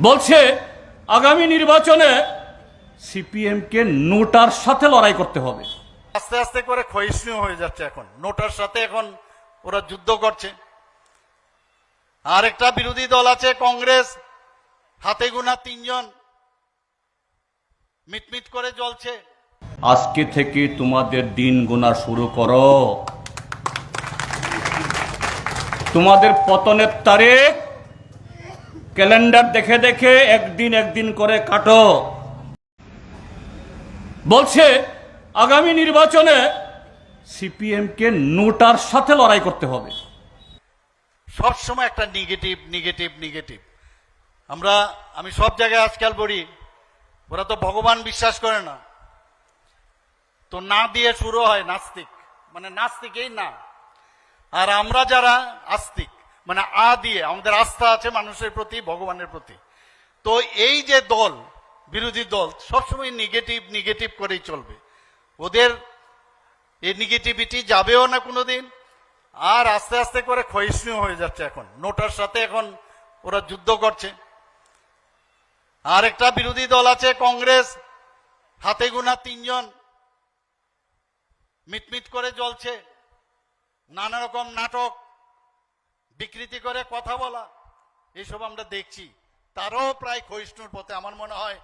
বলছে আগামী নির্বাচনে সিপিএমকে নোটার সাথে লড়াই করতে হবে। আস্তে আস্তে করে ক্ষয়িষ্ণু হয়ে যাচ্ছে এখন। নোটার সাথে এখন ওরা যুদ্ধ করছে। আর একটা বিরোধী দল আছে কংগ্রেস। হাতে গোনা তিনজন। মিটমিট করে জ্বলছে। আজকে থেকে তোমাদের দিন গোনা শুরু করো। তোমাদের পতনের তারিখ ক্যালেন্ডার দেখে দেখে একদিন একদিন করে কাটো। বলছে, আগামী নির্বাচনে সিপিএমকে নোটার সাথে লড়াই করতে হবে। সবসময় একটা নেগেটিভ নেগেটিভ নেগেটিভ আমরা, আমি সব জায়গায় আজকাল বলি, ওরা তো ভগবান বিশ্বাস করে না। তো না দিয়ে শুরু হয় নাস্তিক। মানে নাস্তিকেই না। আর আমরা যারা আস্তিক মানে আ দিয়ে, আমাদের আস্থা আছে মানুষের প্রতি, ভগবানের প্রতি। তো এই যে দল, বিরোধী দল, সবসময় নেগেটিভ নেগেটিভ করেই চলবে। ওদের এই নেগেটিভিটি যাবেও না কোনোদিন, আর আস্তে আস্তে করে ক্ষয়িষ্ণু হয়ে যাচ্ছে এখন। নোটার সাথে এখন ওরা যুদ্ধ করছে। আর একটা বিরোধী দল আছে, কংগ্রেস, হাতে গোনা তিনজন। মিটমিট করে জ্বলছে। নানা রকম নাটক বিকৃতি করে কথা বলা এসব আমরা দেখছি। তারও প্রায় ক্ষয়িষ্ণুর পথে আমার মনে হয়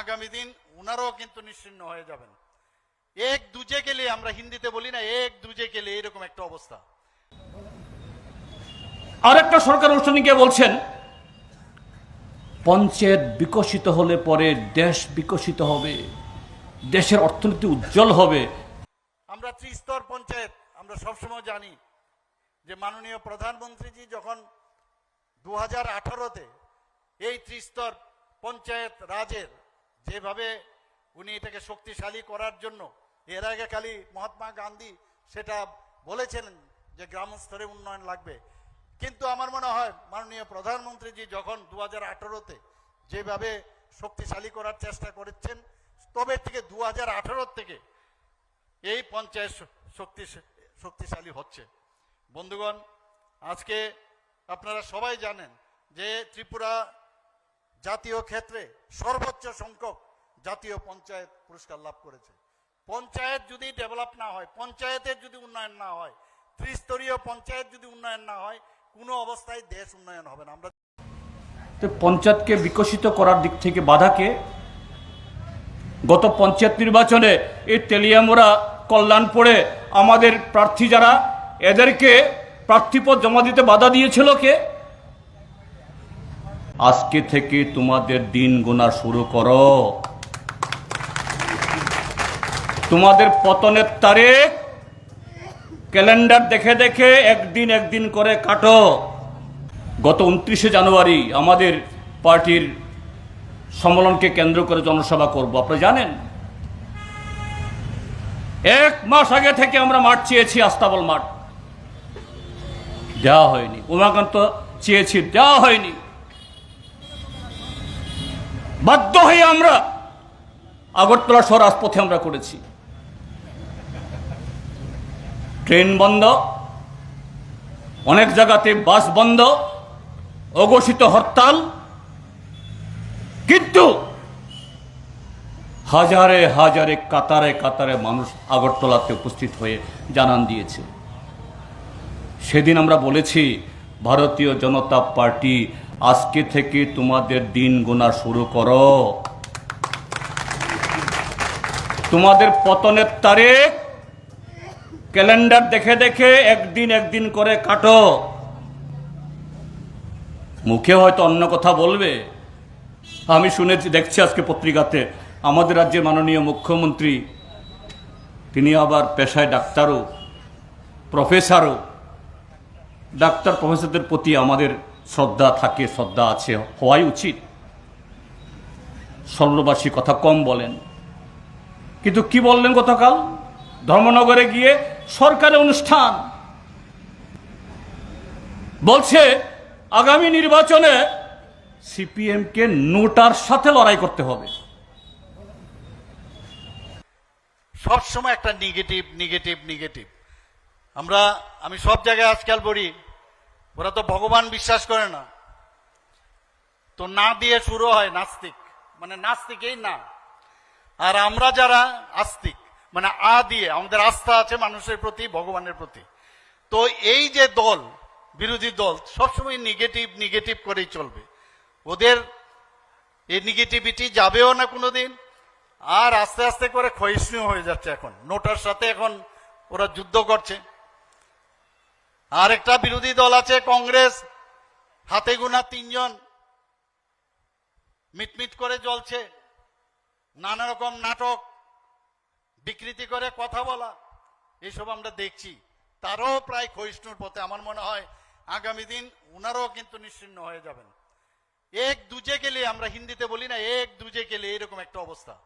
আগামী দিন উনারাও কিন্তু নিশ্চিন্ন হয়ে যাবেন। এক দুজে গেলে আমরা হিন্দিতে বলি না এক দুজে গেলে এরকম একটা অবস্থা। আরেকটা সরকার অনুষ্ঠানে গিয়ে বলছেন পঞ্চায়েত বিকশিত হলে পরে দেশ বিকশিত হবে দেশের অর্থনীতি উজ্জ্বল হবে। আমরা ত্রিস্তর পঞ্চায়েত আমরা সবসময় জানি যে মাননীয় প্রধানমন্ত্রীজি যখন দু হাজার আঠারোতে এই ত্রিস্তর পঞ্চায়েত রাজের যেভাবে উনি এটাকে শক্তিশালী করার জন্য, এর আগে খালি মহাত্মা গান্ধী সেটা বলেছেন যে গ্রাম স্তরে উন্নয়ন লাগবে। কিন্তু আমার মনে হয় মাননীয় প্রধানমন্ত্রীজি যখন দু হাজার আঠারোতে যেভাবে শক্তিশালী করার চেষ্টা করেছেন, তবে থেকে দু হাজার আঠারো থেকে এই পঞ্চায়েত শক্তি শক্তিশালী হচ্ছে। বন্ধুগণ, আজকে আপনারা সবাই জানেন যে ত্রিপুরা জাতীয় ক্ষেত্রে সর্বোচ্চ সংখ্যক জাতীয় পঞ্চায়েত পুরস্কার লাভ করেছে। পঞ্চায়েত যদি ডেভেলপ না হয়, পঞ্চায়েতের যদি উন্নয়ন না হয়, ত্রিস্তরীয় পঞ্চায়েত যদি উন্নয়ন না হয়, কোনো অবস্থায় দেশ উন্নয়ন হবে না। আমরা তো পঞ্চায়েতকে বিকশিত করার দিক থেকে বাধাকে গত পঞ্চায়েত নির্বাচনে এই তেলিয়ামোড়া, কল্যাণপুরে আমাদের প্রার্থী যারা এদেরকে প্রার্থীপদ জমা দিতে বাধা দিয়েছিল কে? আজকে থেকে তোমাদের দিন গোনা শুরু করো। তোমাদের পতনের তারিখ ক্যালেন্ডার দেখে দেখে একদিন একদিন করে কাটো। গত উনত্রিশে জানুয়ারি আমাদের পার্টির সম্মেলনকে কেন্দ্র করে জনসভা করব আপনারা জানেন? এক মাস আগে থেকে আমরা মাঠ চেয়েছি, আস্তাবল মাঠ। দেওয়া হয়নি। উমাকান্ত চেয়েছি, দেওয়া হয়নি। বাধ্য হয়ে আমরা আগরতলা শহর রাজপথে আমরা করেছি। ট্রেন বন্ধ, অনেক জায়গাতে বাস বন্ধ, অঘোষিত হরতাল। কিন্তু হাজারে হাজারে, কাতারে কাতারে মানুষ আগরতলাতে উপস্থিত হয়ে জানান দিয়েছে। সেদিন আমরা বলেছি, ভারতীয় জনতা পার্টি, আজকে থেকে তোমাদের দিন গোনা শুরু করো। তোমাদের পতনের তারিখ ক্যালেন্ডার দেখে দেখে একদিন একদিন করে কাটো। মুখে হয়তো অন্য কথা বলবে। আমি শুনেছি, দেখছি আজকে পত্রিকাতে, আমাদের রাজ্যের মাননীয় মুখ্যমন্ত্রী, তিনি আবার পেশায় ডাক্তারও, প্রফেসরও ডাক্তার প্রফেসরদের প্রতি আমাদের শ্রদ্ধা থাকে, শ্রদ্ধা আছে, হওয়াই উচিত। স্বর্ণবাসী কথা কম বলেন। কিন্তু কি বললেন গতকাল? ধর্মনগরে গিয়ে সরকারি অনুষ্ঠান। বলছে, আগামী নির্বাচনে সিপিএমকে নোটার সাথে লড়াই করতে হবে। সবসময় একটা নেগেটিভ নেগেটিভ নেগেটিভ আমরা, আমি সব জায়গায় আজকাল বলি, ওরা তো ভগবান বিশ্বাস করে না। তো না দিয়ে শুরু হয় নাস্তিক। মানে নাস্তিকেই না। আর আমরা যারা আস্তিক মানে আ দিয়ে, আমাদের আস্থা আছে মানুষের প্রতি, ভগবানের প্রতি। তো এই যে দল, বিরোধী দল, সবসময় নেগেটিভ নেগেটিভ করেই চলবে। ওদের এই নেগেটিভিটি যাবেও না কোনোদিন, আর আস্তে আস্তে করে ক্ষয়িষ্ণু হয়ে যাচ্ছে এখন। নোটার সাথে এখন ওরা যুদ্ধ করছে। আর একটা বিরোধী দল আছে, কংগ্রেস। হাতে গোনা তিনজন। মিটমিট করে জ্বলছে। নানা রকম নাটক, বিকৃতি করে কথা বলা। এইসব আমরা দেখছি। তারও প্রায় ক্ষয়িষ্ণুর পথে। আমার মনে হয় আগামী দিন ওনারাও কিন্তু নিশ্চিন্ন হয়ে যাবেন। এক দুজে গেলে, আমরা হিন্দিতে বলি না, এক দুজে গেলে এরকম একটা অবস্থা।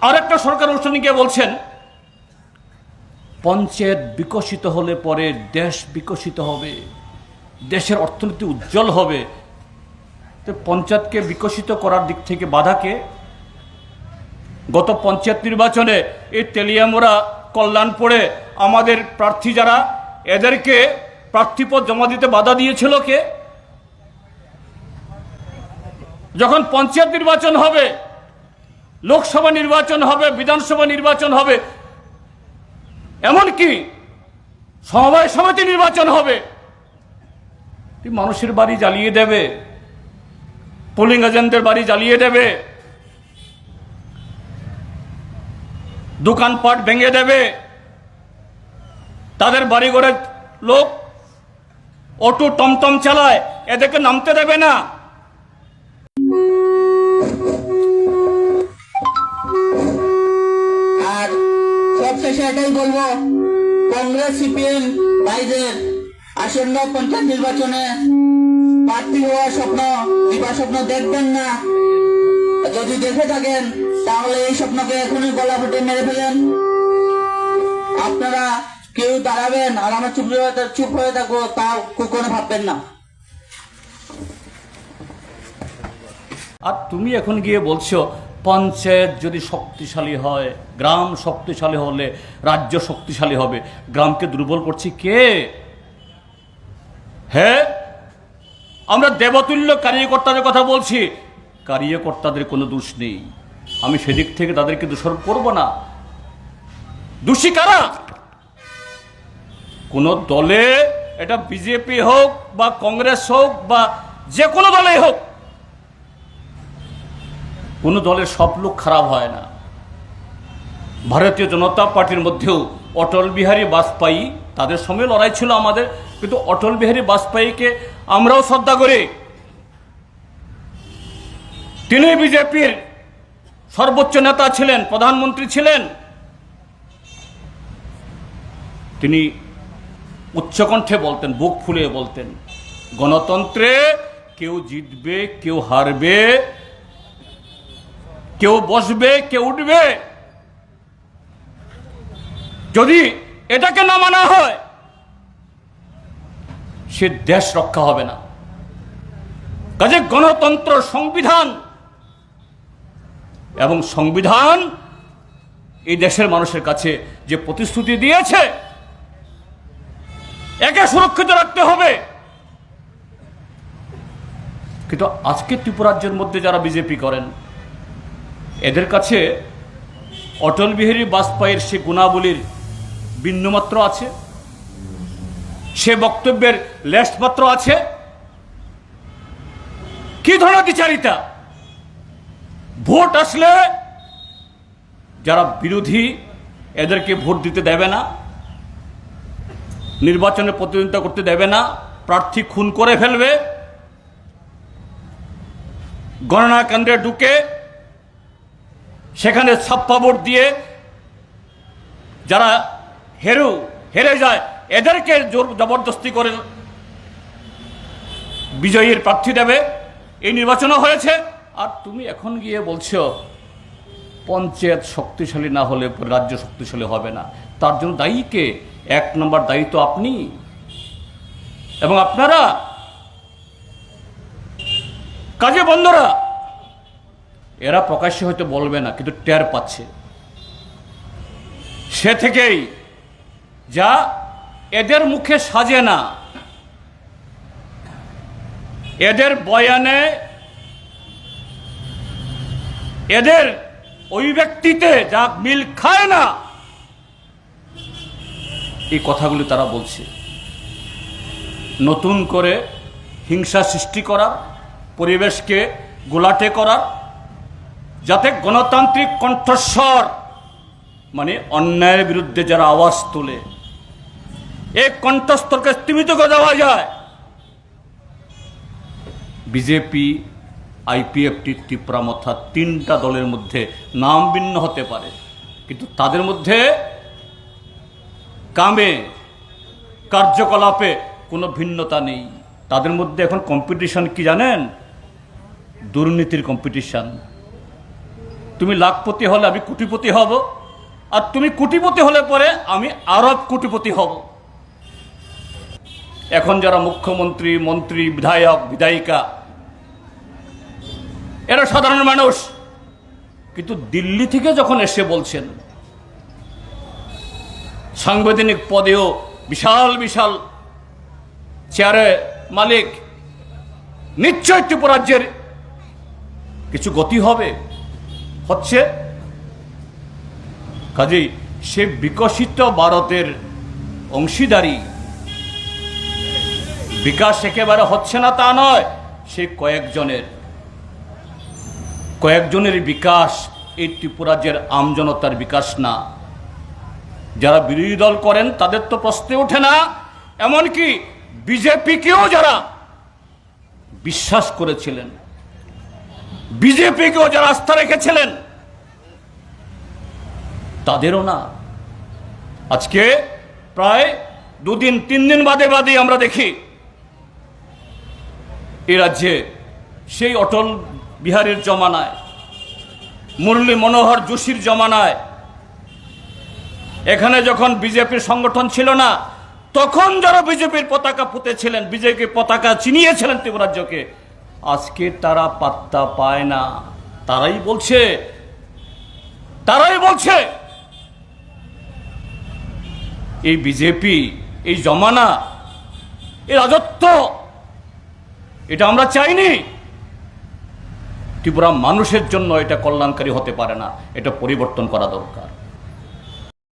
আর একটা সরকার অনুষ্ঠানে গিয়ে বলছেন পঞ্চায়েত বিকশিত হলে পরে দেশ বিকশিত হবে, দেশের অর্থনীতি উজ্জ্বল হবে। তো পঞ্চায়েতকে বিকশিত করার দিক থেকে বাধাকে গত পঞ্চায়েত নির্বাচনে এই তেলিয়ামোড়া, কল্যাণপুরে আমাদের প্রার্থী যারা, এদেরকে প্রার্থীপদ জমা দিতে বাধা দিয়েছিল কে? যখন পঞ্চায়েত নির্বাচন হবে, লোকসভা নির্বাচন হবে, বিধানসভা নির্বাচন হবে এমনকি সমবায় সমিতি নির্বাচন হবে। মানুষের বাড়ি জ্বালিয়ে দেবে, পোলিং এজেন্টদের বাড়ি জ্বালিয়ে দেবে, দোকানপাট ভেঙে দেবে, তাদের বাড়ি ঘরের লোক অটো টমটম চালায়, এদেরকে নামতে দেবে না। সবশেষে এটাই বলব, কংগ্রেস, সিপিএম ভাইদের আসন্ন পঞ্চায়েত নির্বাচনে প্রার্থী হওয়ার স্বপ্ন দিবা স্বপ্ন দেখবেন না। যদি দেখে থাকেন, তাহলে এই স্বপ্নকে এখনই গলা ফুটে মেরে ফেলেন। আপনারা কেউ দাঁড়াবেন আর আমরা চুপ চুপ হয়ে থাকব, তাও কোনো ভাববেন না। আর তুমি এখন গিয়ে বলছো পঞ্চায়েত যদি শক্তিশালী হয়, গ্রাম শক্তিশালী হলে রাজ্য শক্তিশালী হবে। গ্রামকে দুর্বল করছি কে? হ্যাঁ আমরা দেবতুল্য কার্যকর্তাদের কথা বলছি। কার্যকর্তাদের কোনো দোষ নেই। আমি সেদিক থেকে তাদেরকে দোষারোপ করব না। দোষী কারা? কোন দলে, এটা বিজেপি হোক বা কংগ্রেস হোক বা যে কোনো দলেই হোক কোনো দলের সব লোক খারাপ হয় না। ভারতীয় জনতা পার্টির মধ্যেও অটল বিহারী বাজপেয়ী, তাদের সঙ্গে লড়াই ছিল আমাদের, কিন্তু অটল বিহারী বাজপেয়ীকে আমরাও শ্রদ্ধা করি। তিনি বিজেপির সর্বোচ্চ নেতা ছিলেন, প্রধানমন্ত্রী ছিলেন। তিনি উচ্চকণ্ঠে বলতেন, বুক ফুলিয়ে বলতেন, গণতন্ত্রে কেউ জিতবে, কেউ হারবে কেউ বসবে, কেউ উঠবে। যদি এটাকে না মানা হয়, সে দেশ রক্ষা হবে না। কাজে গণতন্ত্র সংবিধান এবং সংবিধান এই দেশের মানুষের কাছে যে প্রতিশ্রুতি দিয়েছে, একে সুরক্ষিত রাখতে হবে। কিন্তু আজকে ত্রিপুরাজ্যের মধ্যে যারা বিজেপি করেন এদের কাছে অটল বিহারী বাজপেয়ীর সে গুণাবলীর বিন্দুমাত্র আছে, সে বক্তব্যের লেশমাত্র আছে। কি ধরনের বিচারিতা? ভোট আসলে যারা বিরোধী, এদেরকে ভোট দিতে দেবে না, নির্বাচনে প্রতিদ্বন্দ্বিতা করতে দেবে না, প্রার্থী খুন করে ফেলবে, গণনা কেন্দ্রে ঢুকে সেখানে ছাপ্পা ভোট দিয়ে যারা হেরু, হেরে যায়, এদেরকে জোর জবরদস্তি করে বিজয়ীর প্রার্থী দেবে। এই নির্বাচনও হয়েছে। আর তুমি এখন গিয়ে বলছো, পঞ্চায়েত শক্তিশালী না হলে রাজ্য শক্তিশালী হবে না। তার জন্য দায়ী কে? এক নম্বর দায়ী তো আপনি। এবং আপনারা, কাজে বন্ধুরা এরা প্রকাশ্যে হয়তো বলবে না, কিন্তু টের পাচ্ছে। সে থেকেই যা এদের মুখে সাজে না, এদের বয়ানে এদের ওই ব্যক্তিতে যা মিল খায় না, এই কথাগুলি তারা বলছে। নতুন করে হিংসা সৃষ্টি করা পরিবেশকে গোলাটে করা যাতে গণতান্ত্রিক কণ্ঠস্বর মানে অন্যায়ের বিরুদ্ধে যারা আওয়াজ তোলে এই কণ্ঠস্তরকে স্তীমিত করে দেওয়া যায়। বিজেপি আইপিএফটি ত্রিপুরা মথা তিনটা দলের মধ্যে নাম ভিন্ন হতে পারে, কিন্তু তাদের মধ্যে কামে, কার্যকলাপে কোনো ভিন্নতা নেই। তাদের মধ্যে এখন কম্পিটিশন কি জানেন? দুর্নীতির কম্পিটিশন তুমি লাখপতি হলে আমি কোটিপতি হব, আর তুমি কোটিপতি হলে পরে আমি আরব কোটিপতি হব। এখন যারা মুখ্যমন্ত্রী, মন্ত্রী, বিধায়ক, বিধায়িকা, এরা সাধারণ মানুষ, কিন্তু দিল্লি থেকে যখন এসে বলছেন, সাংবিধানিক পদেও বিশাল বিশাল চেয়ারে মালিক, নিশ্চয় ত্রিপুরাজ্যের কিছু গতি হবে। হচ্ছে, কাজেই সে বিকশিত ভারতের অংশীদারি। বিকাশ একেবারে হচ্ছে না, তা নয়, সে কয়েকজনের। কয়েকজনের বিকাশ এই ত্রিপুরাজ্যের আমজনতার বিকাশ না। যারা বিরোধী দল করেন, তাদের তো প্রশ্নে ওঠে না। এমনকি বিজেপিকেও যারা বিশ্বাস করেছিলেন বিজেপিকেও যারা আস্থা রেখেছিলেন, তাদেরও না। আজকে প্রায় দুদিন, তিন দিন বাদে বাদে আমরা দেখি, এ রাজ্যে সেই অটল বিহারের জমানায়, মুরলী মনোহর যোশীর জমানায়, এখানে যখন বিজেপির সংগঠন ছিল না, তখন যারা বিজেপির পতাকা পুঁতেছিলেন, বিজেপির পতাকা চিনিয়েছিলেন ত্রিপুরাজ্যকে আজকে তারা পাত্তা পায় না। তারাই বলছে তারাই বলছে, এই বিজেপি এই জমানা, এই রাজত্ব, এটা আমরা চাইনি। ত্রিপুরা মানুষের জন্য এটা কল্যাণকারী হতে পারে না। এটা পরিবর্তন করা দরকার।